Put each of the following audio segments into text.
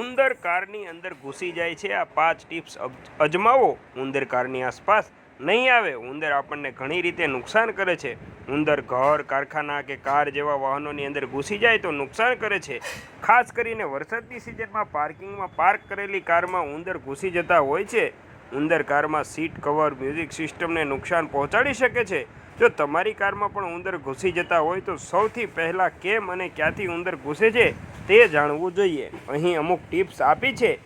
ઉંદર કારની અંદર ઘૂસી જાય છે. આ પાંચ ટિપ્સ અજમાવો. ઉંદર કારની આસપાસ નહીં આવે. ઉંદર આપણને ઘણી રીતે નુકસાન કરે છે. ઉંદર ઘર, કારખાના કે કાર જેવા વાહનોની અંદર ઘૂસી જાય તો નુકસાન કરે છે. ખાસ કરીને વરસાદની સિઝનમાં પાર્કિંગમાં પાર્ક કરેલી કારમાં ઉંદર ઘૂસી જતા હોય છે. ઉંદર કારમાં સીટ કવર, મ્યુઝિક સિસ્ટમને નુકસાન પહોંચાડી શકે છે. જો તમારી કારમાં પણ ઉંદર ઘૂસી જતા હોય તો સૌથી પહેલાં કેમ અને ક્યાંથી ઉંદર ઘૂસે છે? તે જાણવું જોઈએ. અહીં અમુક ટિપ્સ આપી છે.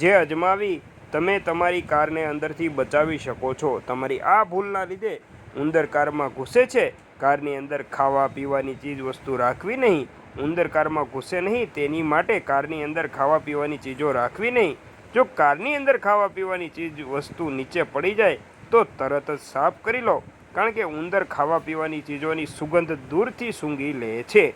જે અજમાવી તમે તમારી કારને અંદરથી બચાવી શકો છો. તમારી આ ભૂલના લીધે ઉંદર કારમાં ઘૂસે છે. કારની અંદર ખાવા પીવાની ચીજ વસ્તુ રાખવી નહીં. ઉંદર કારમાં ઘૂસે નહીં, તેની માટે કારની અંદર ખાવા પીવાની ચીજો રાખવી નહીં. જો કારની અંદર ખાવા પીવાની ચીજ વસ્તુ નીચે પડી જાય, તો તરત જ સાફ કરી લો. કારણ કે ઉંદર ખાવા પીવાની ચીજોની સુગંધ દૂરથી સૂંઘી લે છે.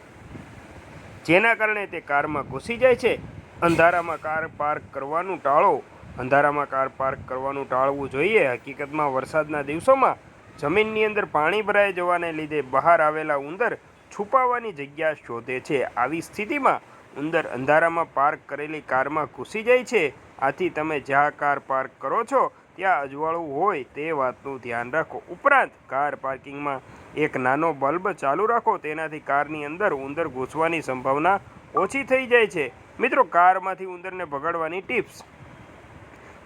જેના કારણે તે કારમાં ઘૂસી જાય છે. અંધારામાં કાર પાર્ક કરવાનું ટાળો. અંધારામાં કાર પાર્ક કરવાનું ટાળવું જોઈએ. હકીકતમાં વરસાદના દિવસોમાં જમીનની અંદર પાણી ભરાઈ જવાને લીધે બહાર આવેલા ઉંદર છુપાવાની જગ્યા શોધે છે. આવી સ્થિતિમાં ઉંદર અંધારામાં પાર્ક કરેલી કારમાં ઘૂસી જાય છે. આથી તમે જ્યાં કાર પાર્ક કરો છો, ત્યાં અજવાળું હોય તે વાતનું ધ્યાન રાખો. ઉપરાંત કાર પાર્કિંગમાં એક નાનો બલ્બ ચાલુ રાખો, તેનાથી કારની અંદર ઉંદર ઘૂસવાની સંભાવના ઓછી થઈ જાય છે. મિત્રો, કારમાંથી ઉંદરને ભગાડવાની ટિપ્સ.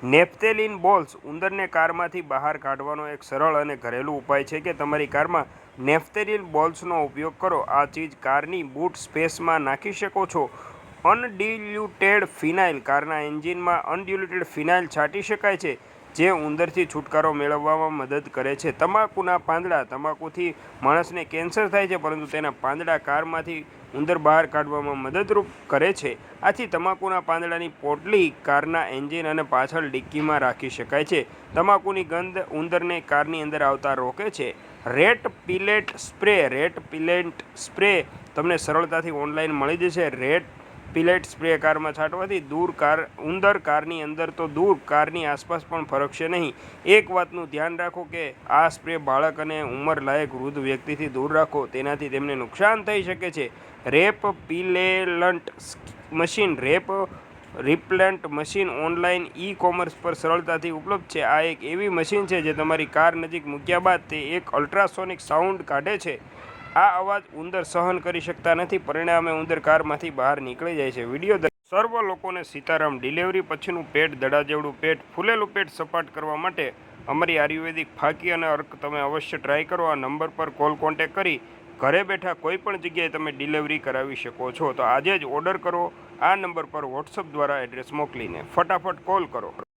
નેપ્થેલિન બોલ્સ ઉંદરને કારમાંથી બહાર કાઢવાનો એક સરળ અને ઘરેલું ઉપાય છે કે તમારી કારમાં નેપ્થેલિન બોલ્સનો ઉપયોગ કરો. આ ચીજ કારની બૂટ સ્પેસમાં નાખી શકો છો. અનડિલ્યુટેડ ફિનાઇલ, કારના એન્જિનમાં અનડિલ્યુટેડ ફિનાઇલ છાંટી શકાય છે. જે ઉંદરથી છુટકારો મેળવવામાં મદદ કરે છે. તમાકુના પાંદડા, તમાકુથી માણસને કેન્સર થાય છે, પરંતુ તેના પાંદડા કારમાંથી ઉંદર બહાર કાઢવામાં મદદરૂપ કરે છે. આથી તમાકુના પાંદડાની પોટલી કારના એન્જિન અને પાછળ ડિક્કીમાં રાખી શકાય છે. તમાકુની ગંધ ઉંદરને કારની અંદર આવતા રોકે છે. Rat pellet spray, rat pellet spray તમને સરળતાથી ઓનલાઈન મળી જશે. રેટ પિલેટ સ્પ્રે કારમાં છાંટવાથી દૂર કાર, ઉંદર કારની અંદર તો દૂર કારની આસપાસ પણ ફરકશે નહીં. એક વાતનું ધ્યાન રાખો કે આ સ્પ્રે બાળક અને ઉંમરલાયક વૃદ્ધ વ્યક્તિથી દૂર રાખો, તેનાથી તેમને નુકસાન થઈ શકે છે. Rat repellent machine, rat repellent machine online e-commerce પર સરળતાથી ઉપલબ્ધ છે. આ એક એવી મશીન છે જે તમારી કાર નજીક મૂક્યા બાદ તે એક અલ્ટ્રાસોનિક સાઉન્ડ કાઢે છે. આ અવાજ ઉંદર સહન કરી શકતા નથી. પરિણામે ઉંદર કારમાંથી બહાર નીકળી જાય છે. વીડિયો સર્વ લોકોને સીતારામ ડિલિવરી પછીનું પેટ દડા જેવડું પેટ ફૂલેલું પેટ સપાટ કરવા માટે અમારી આયુર્વેદિક ફાકી અને અર્ક તમે અવશ્ય ટ્રાય કરો. આ નંબર પર કોલ કોન્ટેક કરી ઘરે બેઠા કોઈ પણ જગ્યાએ તમે ડિલિવરી કરાવી શકો છો. તો આજે જ ઓર્ડર કરો. આ નંબર પર વોટ્સઅપ દ્વારા એડ્રેસ મોકલીને ફટાફટ કોલ કરો.